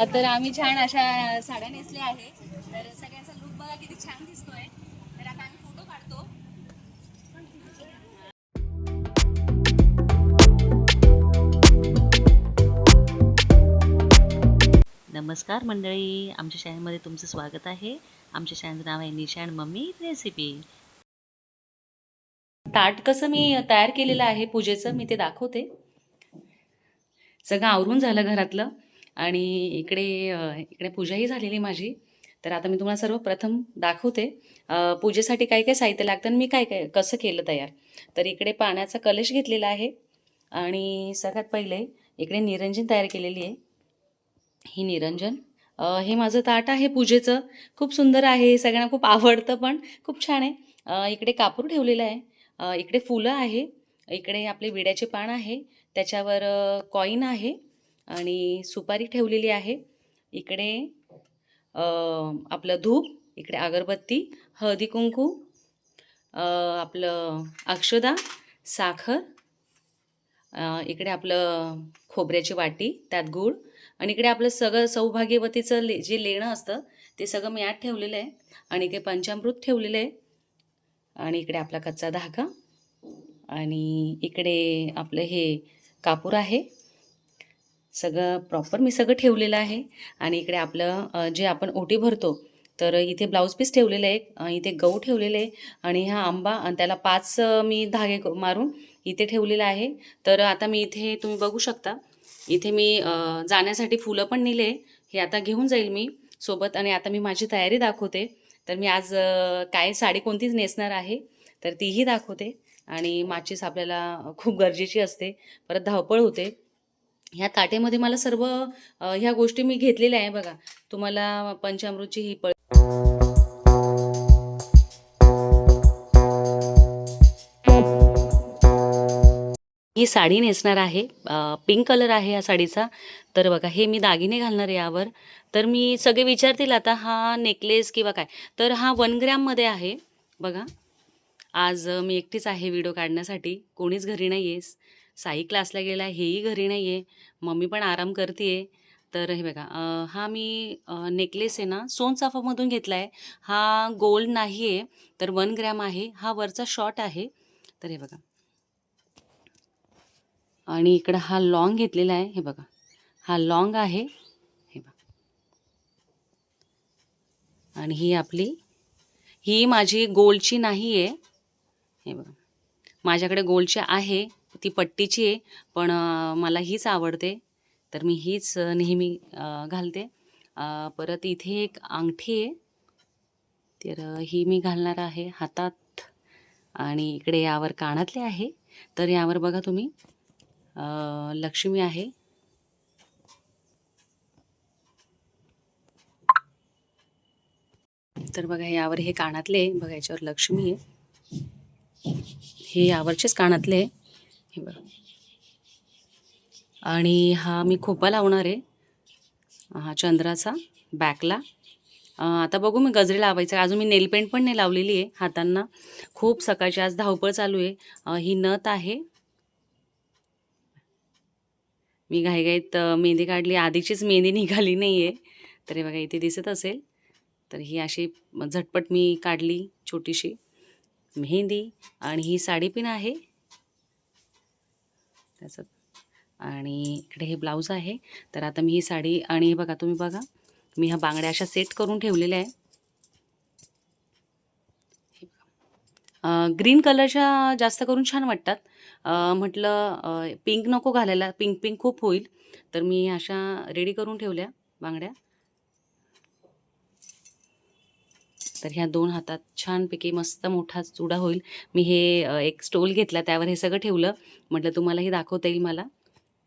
तर आम्ही छान अशा साड्या नेसल्या आहे. तर सगळ्यांचा लुक बघा किती छान दिसतोय. तर आता आम्ही फोटो काढतो. नमस्कार मंडळी आमच्या चॅनलमध्ये तुमचं स्वागत आहे. आमच्या चॅनलचं नाव आहे निशाण मम्मी रेसिपी ताट कसं मी तयार केलेलं आहे पूजेचं मी ते दाखवते. सगळं आवरून झालं घरातलं. आणि इकडे इकडे पूजाही झालेली माझी. तर आता मी तुम्हाला सर्वप्रथम दाखवते. पूजेसाठी काय काय साहित्य लागतं आणि मी काय काय कसं केलं तयार? तर इकडे पाण्याचा कलश घेतलेला आहे. आणि सगळ्यात पहिले इकडे निरंजन तयार केलेली आहे. ही निरंजन. हे माझं ताट आहे पूजेचं. खूप सुंदर आहे. सगळ्यांना खूप आवडतं पण खूप छान आहे. इकडे कापूर ठेवलेलं आहे. इकडे फुलं आहे. इकडे आपले विड्याचे पान आहे. त्याच्यावर कॉईन आहे. आणि सुपारी ठेवलेली आहे. इकडे आपलं धूप इकडे अगरबत्ती हळदी कुंकू आपलं अक्षदा साखर इकडे आपलं खोबऱ्याची वाटी त्यात गूळ आणि इकडे आपलं सगळं सौभाग्यवतीचं ले जे लेणं असतं ते सगळं मी आत ठेवलेलं आहे आणि इकडे पंचामृत ठेवलेलं आहे. आणि इकडे आपला कच्चा धागा आणि इकडे आपलं हे कापूर आहे. सगळं प्रॉपर मी सगळं ठेवलेलं आहे. आणि इकडे आपलं जे आपण ओटी भरतो तर इथे ब्लाऊज पीस ठेवलेलं आहे इथे गहू ठेवलेले आहे. आणि हा आंबा आणि त्याला पाच मी धागे मारून इथे ठेवलेलं आहे. तर आता मी इथे तुम्ही बघू शकता इथे मी जाण्यासाठी फुलं पण नेले हे आता घेऊन जाईल मी सोबत आणि आता मी माझी तयारी दाखवते. तर मी आज काय साडी कोणतीच नेसणार आहे तर तीही दाखवते. आणि माचीस आपल्याला खूप गरजेची असते. परत धावपळ होते. ह्या ताटेमध्ये मला सर्व ह्या गोष्टी मी घेतलेल्या आहे बघा. तुम्हाला पंचामृतची ही पळ ही साडी नेसणार आहे. पिंक कलर आहे या साडीचा. तर बघा हे मी दागिने घालणार आहे यावर. तर मी सगळे विचारतील आता हा नेकलेस किंवा काय? तर हा वन ग्रॅममध्ये आहे. बघा. आज मी एकटीच आहे व्हिडिओ काढण्यासाठी. कोणीच घरी नाही आहेस साई क्लासला गेला हेही घरी नाही आहे मम्मी पण आराम करते आहे तर हे बघा हा मी नेकलेस आहे ना सोनचाफामधून घेतला आहे हा गोल्ड नाही आहे तर वन ग्रॅम आहे. हा वरचा शॉर्ट आहे. तर हे बघा. आणि इकडं हा लॉंग घेतलेला आहे. हे बघा. हा लॉंग आहे. हे बघा. आणि ही आपली ही माझी गोल्डची नाही आहे हे बघा. माझ्याकडे गोल्डची आहे. ती पट्टीची आहे पण मला हीच आवडते. तर मी हीच नेहमी घालते. परत इथे एक अंगठी आहे. तर ही मी घालणार आहे हातात. आणि इकडे यावर कानातले आहे. तर यावर बघा तुम्ही लक्ष्मी आहे. तर बघा यावर हे कानातले बघा याच्यावर लक्ष्मी आहे. हे यावरचेच कानातले आहे. हे बघा. आणि हा मी खोपा लावणार आहे. हा चंद्राचा बॅकला. आता बघू मी गजरे लावायचं आहे. अजून मी नेलपेंट पण नाही लावलेली आहे हातांना. खूप सकाळची आज धावपळ चालू आहे. ही नथ आहे. मी घाईघाईत मेहंदी काढली. आधीचीच मेहंदी निघाली नाही आहे तर हे बघा इथे दिसत असेल. तर ही अशी झटपट मी काढली छोटीशी मेहंदी. आणि ही साडी पिन आहे. त्याचं आणि इकडे हे ब्लाऊज आहे. तर आता मी ही साडी आणि हे बघा तुम्ही बघा. मी ह्या बांगड्या अशा सेट करून ठेवलेल्या आहे ग्रीन कलरच्या जास्त करून छान वाटतात. म्हटलं पिंक नको घालायला. पिंक पिंक खूप होईल. तर मी अशा रेडी करून ठेवल्या बांगड्या. तर ह्या दोन हातात छानपैकी मस्त मोठा चुडा होईल. मी हे एक स्टोल घेतला त्यावर हे सगळं ठेवलं. म्हटलं तुम्हालाही दाखवता येईल मला.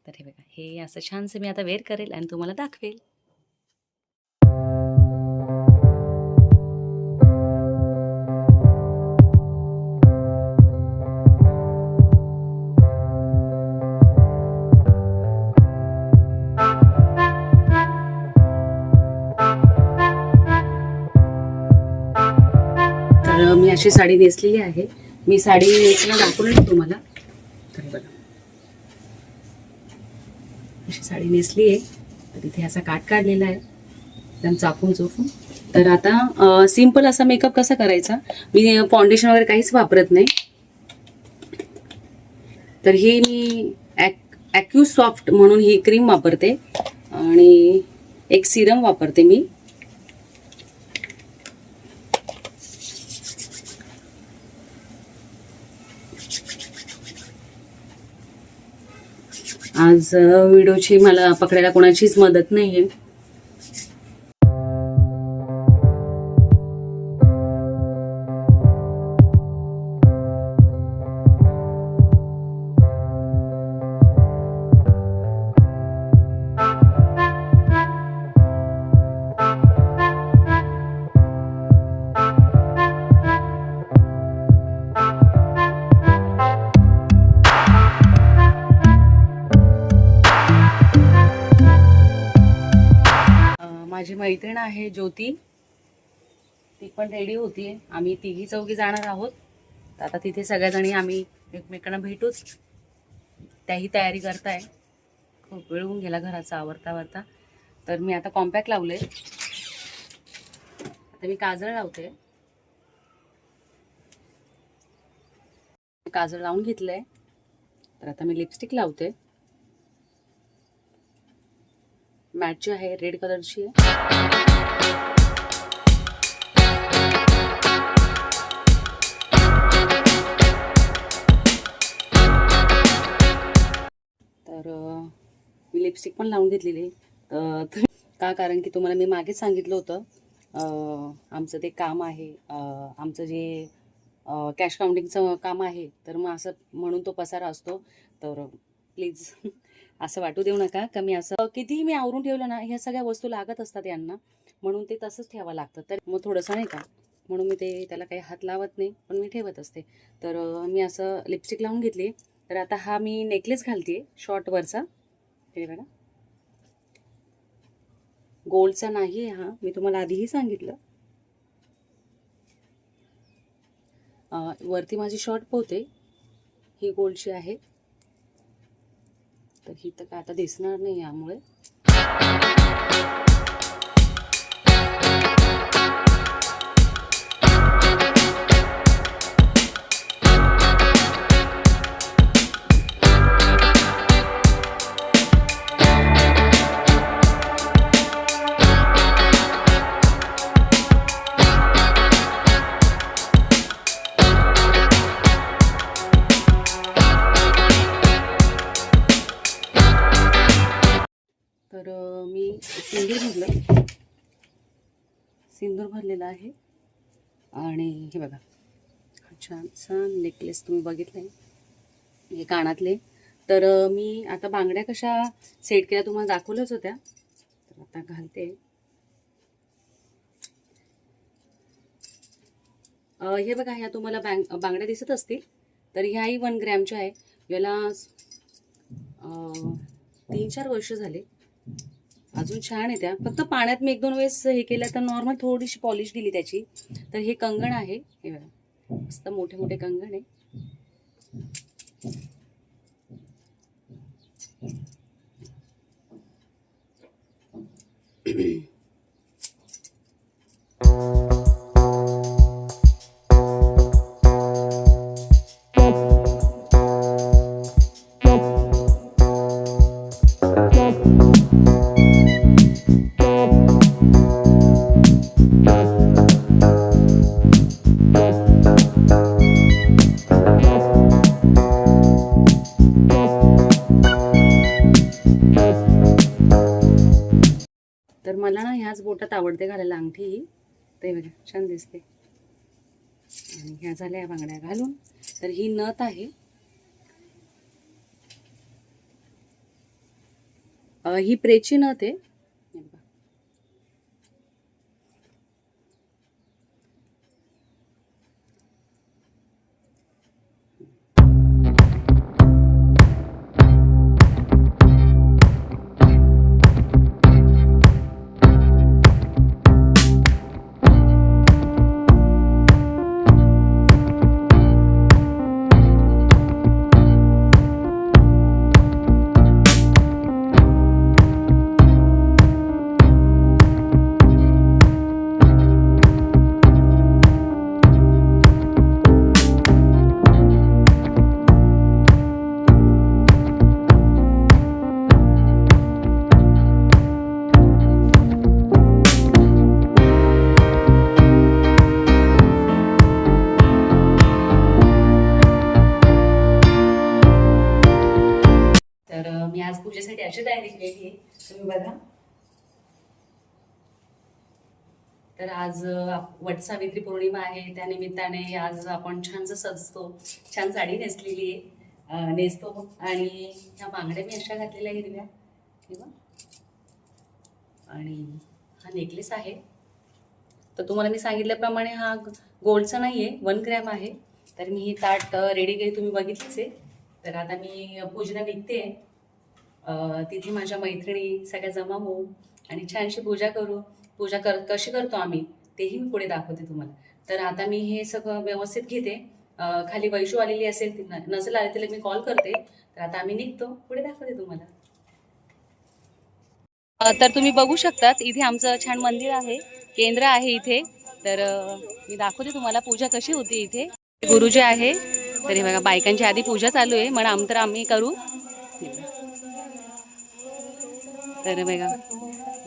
तर हे बघा हे असं छानसं मी आता वेअर करेल आणि तुम्हाला दाखवेल. अशी साडी नेसलेली आहे. मी साडी नेसणं दाखवलं तुम्हाला. तर बघा. अशी साडी नेसली आहे. तर इथे असा काट काढलेला आहे. एकदम चापून चोपून. तर आता सिंपल असा मेकअप कसा करायचा? मी फाउंडेशन वगैरे काहीच वापरत नाही. तर ही मी ॲक ॲक्यू सॉफ्ट म्हणून ही क्रीम वापरते. आणि एक सिरम वापरते मी. आज व्हिडिओची मला पकडायला कोणाचीच मदत नाही आहे मैत्रीण आहे ज्योती. ती पण रेडी होती. आम्ही तिघी चौघी जाणार आहोत. तर आता तिथे सगळ्याजणी आम्ही एकमेकांना भेटूच. त्याही तयारी करताय. खूप वेळ होऊन गेला घराचा आवरता आवरता तर मी आता कॉम्पॅक्ट लावले. आता मी काजळ लावते. काजळ लावून घेतलंय. तर आता मी लिपस्टिक लावते. मॅटची आहे रेड कलरची आहे. तर मी लिपस्टिक पण लावून घेतलेली तर का? कारण की तुम्हाला मी मागेच सांगितलं होतं आमचं ते काम आहे आमचं जे कॅश काउंटिंगचं काम आहे तर मग असं म्हणून तो पसारा असतो. तर प्लीज असं वाटू देऊ नका. का मी असं कितीही मी आवरून ठेवलं ना ह्या सगळ्या वस्तू लागत असतात यांना. म्हणून ते तसंच ठेवावं लागतं. तर मग थोडंसं नाही का म्हणून मी ते त्याला काही हात लावत नाही पण मी ठेवत असते. तर मी असं लिपस्टिक लावून घेतली. तर आता हा मी नेकलेस घालते शॉर्टवरचा हे बघा. गोल्डचा नाही आहे हा मी तुम्हाला आधीही सांगितलं. वरती माझी शॉर्ट पोहते. ही गोल्डची आहे. तर ही तर काय आता दिसणार नाही यामुळे. तर मी सिंदूर भरलं. सिंदूर भरलेला आहे. आणि हे बघा हा छानसा नेकलेस तुम्ही बघितला आहे हे कानातले. तर मी आता बांगड्या कशा सेट केल्या तुम्हाला दाखवल्याच होत्या. तर आता घालते. हे बघा ह्या तुम्हाला बँग बांगड्या दिसत असतील. तर ह्याही वन ग्रॅमच्या आहे. याला तीन चार वर्ष झाले. अजून छान आहे त्या. फक्त पाण्यात मी एक दोन वेळेस हे केलं तर नॉर्मल थोडीशी पॉलिश दिली त्याची. तर हे कंगण आहे. हे बघा मस्त मोठे मोठे कंगण आहे. आहे बघा छान दिसते. आणि ह्या झाल्या बांगड्या घालून. तर ही नथ आहे. ही प्रेची नथ आहे. बघा. तर आज वटसावित्री पौर्णिमा आहे. त्या निमित्ताने आज आपण छानसं सजतो. छान साडी नेसलेली आहे. नेसतो. आणि ह्या बांगड्या मी अशा घातलेल्या हिरव्या. किंवा आणि हा नेकलेस आहे. तर तुम्हाला मी सांगितल्याप्रमाणे हा गोल्डचा नाही आहे वन ग्रॅम आहे. तर मी ही ताट रेडी केली तुम्ही बघितलीच आहे. तर आता मी पूजेला निघते. तिथे माझ्या मैत्रिणी सगळ्या जमा होऊ आणि छानशी पूजा करू पूजा कर कशी करतो आम्ही तेही मी पुढे दाखवते तुम्हाला. तर आता मी हे सगळं व्यवस्थित घेते. खाली वैशू आलेली असेल ती नसेल आली तिला मी कॉल करते. तर आता आम्ही निघतो. पुढे दाखवते तुम्हाला. तर तुम्ही बघू शकतात इथे आमचं छान मंदिर आहे. केंद्र आहे इथे. तर मी दाखवते तुम्हाला पूजा कशी होती इथे. गुरुजी आहे. तरी बघा बायकांची आधी पूजा चालू आहे. म्हणा आम तर आम्ही करू. तर बघा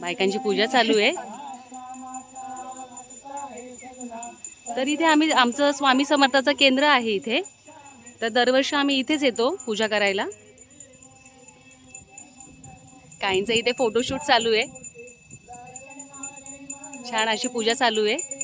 बायकांची पूजा चालू आहे. तर इथे आम्ही आमचं स्वामी समर्थाचं केंद्र आहे इथे. तर दरवर्षी आम्ही इथेच येतो पूजा करायला. काहींचं इथे फोटोशूट चालू आहे. छान अशी पूजा चालू आहे.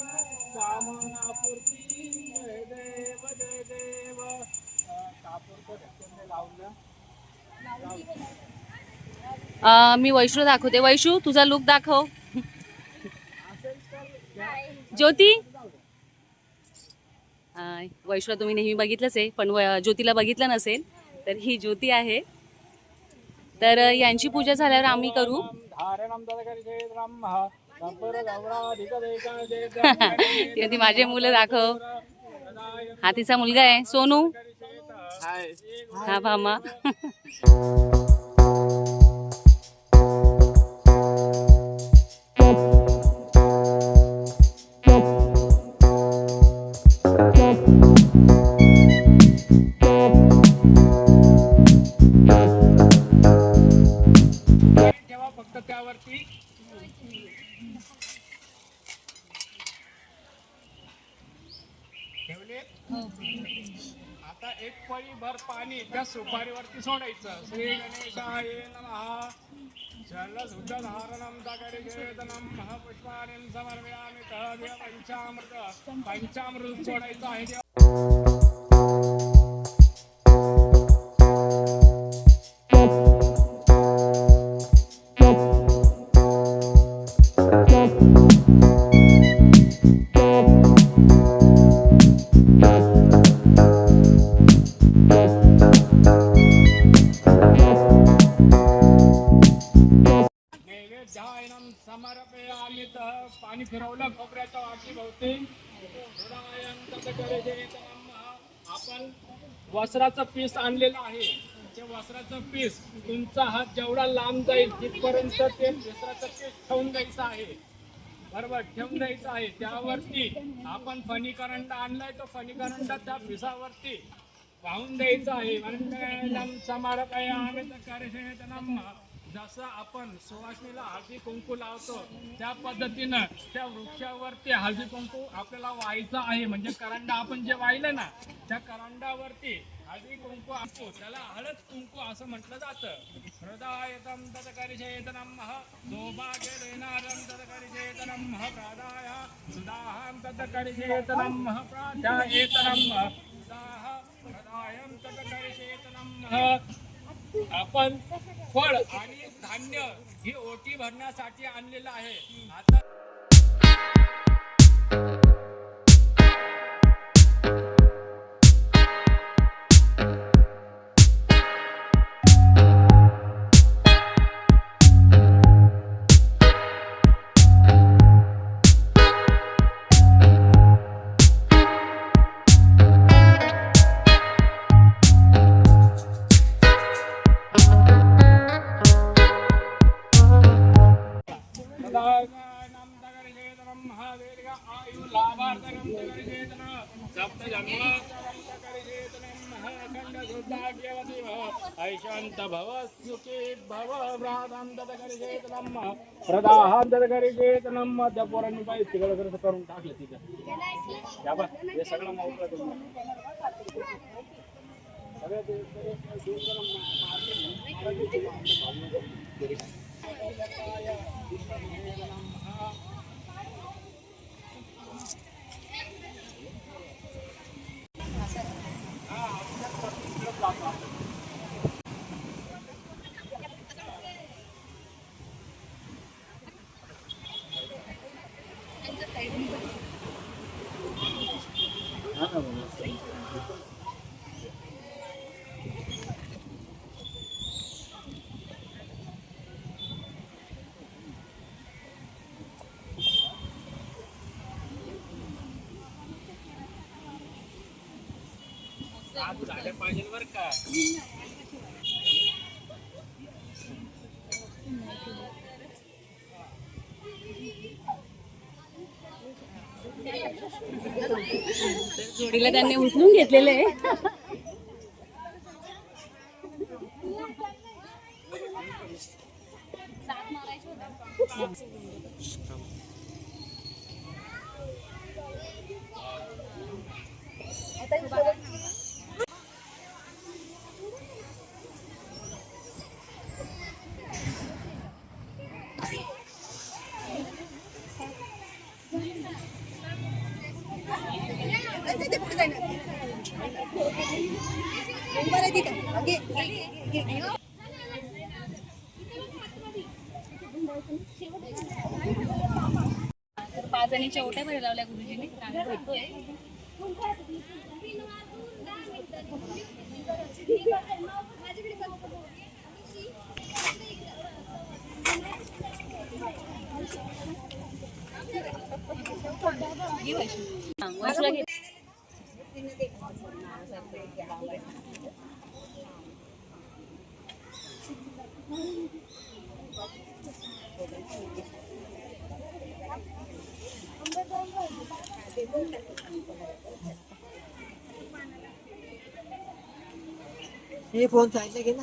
मी वैष्णू दाखवते. वैशू तुझा लुक दाखव. ज्योती? अं, तुम्ही नेहमी बघितलंच आहे पण ज्योतीला बघितलं नसेल तर ही ज्योती आहे. तर यांची पूजा झाल्यावर आम्ही करू. ती माझे मुलं दाखव. हा तिचा मुलगा आहे. सोनू? हा भामा. నమ చల్లశుద్ధధారణం తకరికేతనం మహాపుష్పాణిం సమర్పయామి తహ పంచామృత పంచామృత చూడైతే वासराचा पीस आणलेला आहे. ते वासराचा पीस तुमचा हात जेवढा लांब जाईल तिथपर्यंत ते वासराचा पीस ठेवून द्यायचं आहे. बरोबर ठेवून द्यायचं आहे. त्यावरती आपण फणीकरंड आणलाय तो फणीकरंड त्या पिसावरती वाहून द्यायचं आहे. म्हणून समर्पयामि तत्कर्षेत नमः. जसं आपण सुवासनीला हळदी कुंकू लावतो त्या पद्धतीनं त्या वृक्षावरती हळदी कुंकू आपल्याला व्हायचं आहे. म्हणजे करंडा आपण जे वाहिलं ना त्या करंडावरती हळदी कुंकू असतो त्याला हळद कुंकू असं म्हटलं जातं. हृदयतम तत्करिषेत नमः सौभाग्य देणारम तत्करिषेत नमः प्रादाय सुदाहं तत्करिषेत नमः प्राध्यायेत सुदाह प्रदायं तत्करिषेत आपण फळ आणि धान्य ही ओटी भरण्यासाठी आणलेलं आहे. आता जन्मान्तरम तगरिषेतनम महाखंड सौभाग्यवती भव ऐशांत भव सुखी भव व्रातांत तगरिषेतनम प्रदाहांत तगरिषेतनम त्या पोरांनी पाहिजे तिकडं कसं करून टाकलं तिथं या बघ हे सगळं मोकळं करून आज पाहिजे बरं का त्यांनी उचलून घेतलेलं. आहे आणि चौट्या जणीच्या लावल्या गुरुजींनी Thank you. हा, फोन साईडला घे ना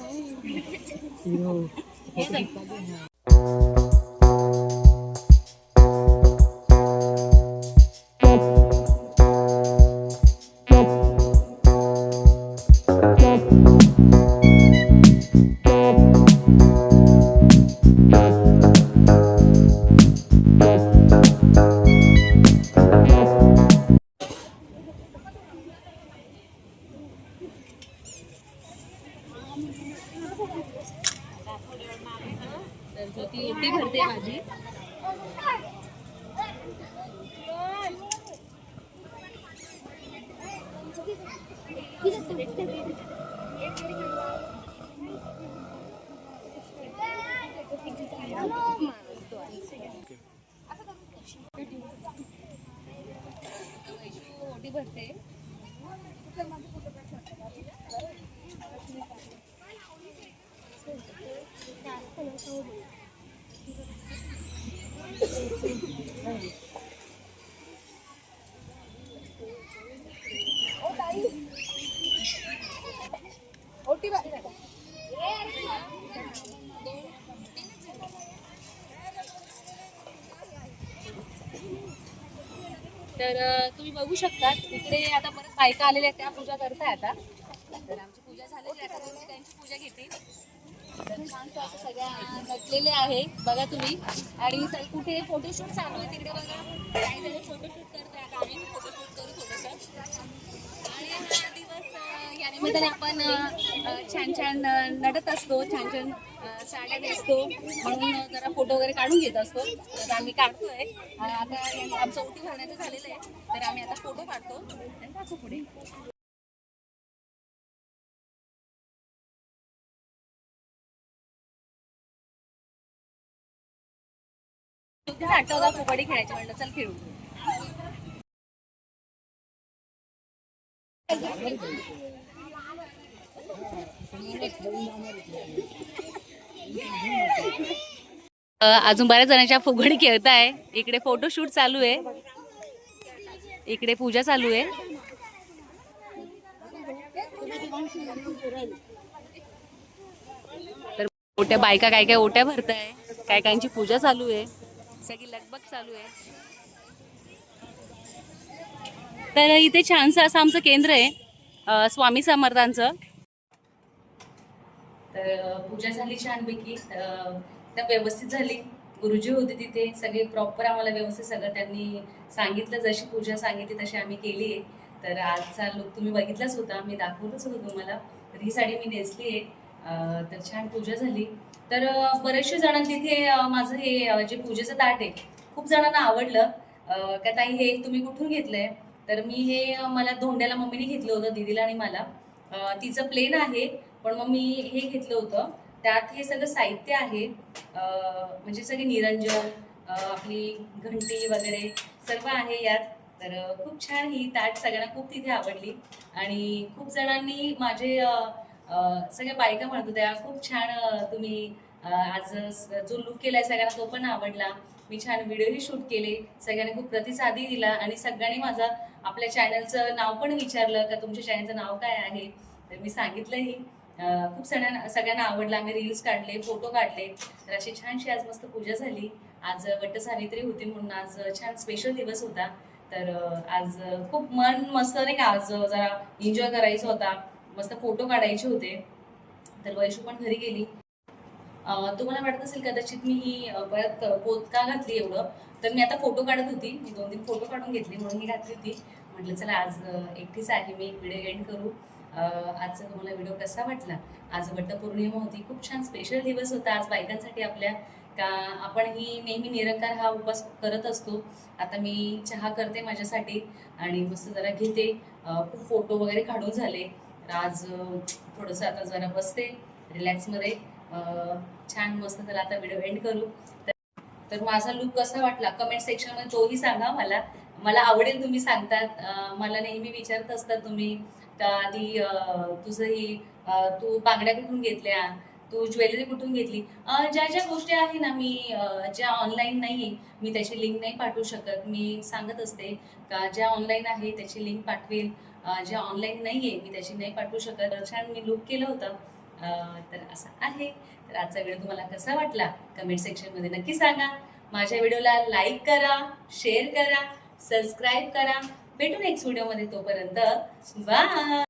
तर तुम्ही बघू शकता तिकडे आता परत बायका आलेल्या आहेत त्या पूजा करताय आता तर आमची पूजा झालेली आहे आता तुम्ही त्यांची पूजा घेते तर छानसं असं सगळ्या नटलेले आहे बघा तुम्ही. आणि कुठे फोटोशूट चालू आहे तिकडे बघा. काही जण फोटोशूट करताय आता आम्ही फोटोशूट करू थोडंसं. आणि हा दिवस या निमित्ताने आपण छान छान नटत असतो छान छान साड्या नेसतो. म्हणून जरा फोटो वगैरे काढून घेत असतो. तर आम्ही काढतोय. आता आमचं उठी भरण्याचं झालेलं आहे. तर आम्ही आता फोटो काढतो. आणि दाखवू पुढे. तुझ्या आठवला कबड्डी खेळायची म्हणलं चल खेळू. अजून बऱ्याच जणांच्या फुगडी खेळताय. इकडे फोटोशूट चालू आहे. इकडे पूजा चालू आहे. तर ओट्या बायका काय काय ओट्या भरताय? काय कायची पूजा चालू आहे. सगळी लगबग चालू आहे. तर इथे छानसं असं आमचं केंद्र आहे स्वामी समर्थांचं. तर पूजा झाली छानपैकी तर व्यवस्थित झाली. गुरुजी होते तिथे सगळे प्रॉपर आम्हाला व्यवस्थित सगळं त्यांनी सांगितलं जशी पूजा सांगितली तशी आम्ही केली आहे. तर आजचा लुक तुम्ही बघितलाच होता मी दाखवलंच होतं तुम्हाला. तर ही साडी मी नेसली आहे. तर छान पूजा झाली. तर बरेचसे जण तिथे माझं हे जे पूजेचं ताट आहे खूप जणांना आवडलं. का ताई हे तुम्ही कुठून घेतलंय? तर मी हे मला धोंड्याला मम्मीने घेतलं होतं दीदीला आणि मला. तिचं प्लेन आहे पण मग मी हे घेतलं होतं. त्यात हे सगळं साहित्य आहे. म्हणजे सगळे निरंजन आपली घंटी वगैरे सर्व आहे यात. तर खूप छान ही ताट सगळ्यांना खूप तिथे आवडली. आणि खूप जणांनी माझे सगळ्या बायका म्हणत होत्या खूप छान तुम्ही आज जो लुक केलाय सगळ्यांना तो पण आवडला. मी छान व्हिडिओही शूट केले. सगळ्यांनी खूप प्रतिसादही दिला आणि सगळ्यांनी माझा आपल्या चॅनलचं नाव पण विचारलं का तुमच्या चॅनलचं नाव काय आहे? तर मी सांगितलंही. खूप सगळ्यांना सगळ्यांना आवडला. आम्ही रील्स काढले फोटो काढले. तर अशी छानशी आज मस्त पूजा झाली. आज वट्ट सावित्री होती म्हणून आज छान स्पेशल दिवस होता. तर आज खूप मन मस्त नाही का आज जरा एन्जॉय करायचा होता. मस्त फोटो काढायचे होते. तर वैशू पण घरी गेली. तुम्हाला वाटत असेल कदाचित मी ही परत पोत का घातली एवढं? तर मी आता फोटो काढत होती. मी दोन तीन फोटो काढून घेतले म्हणून ही घातली होती. म्हटलं चला आज एकटीच आहे. मी एक व्हिडिओ एंड करू. आजचा तुम्हाला व्हिडिओ कसा वाटला? आज वट्टपौर्णिमा होती. खूप छान स्पेशल दिवस होता. आज बायकांसाठी आपल्या का आपण ही नेहमी निरंकार हा उपवास करत असतो. आता मी चहा करते माझ्यासाठी आणि मस्त जरा घेते. खूप फोटो वगैरे काढून झाले. तर आज थोडंसं आता जरा बसते रिलॅक्समध्ये छान मस्त त्याला आता व्हिडिओ एंड करू. तर- माझा लुक कसा वाटला? कमेंट सेक्शनमध्ये तोही सांगा मला. मला आवडेल तुम्ही सांगतात. मला नेहमी विचारत असतात तुम्ही आधी तुझं ही तू बांगड्या कुठून घेतल्या? तू ज्वेलरी कुठून घेतली? ज्या ज्या गोष्टी आहे ना मी ज्या ऑनलाईन नाही मी त्याची लिंक नाही पाठवू शकत. मी सांगत असते का ज्या ऑनलाईन आहे त्याची लिंक पाठवेल. जे ऑनलाईन नाही आहे मी त्याची नाही पाठवू शकत. छान मी लुक केलं होतं. तर असं आहे. तर आजचा व्हिडिओ तुम्हाला कसा वाटला? कमेंट सेक्शनमध्ये नक्की सांगा. माझ्या व्हिडिओला लाईक करा शेअर करा सबस्क्राईब करा. भेटू नेक्स्ट व्हिडिओमध्ये तोपर्यंत. बाय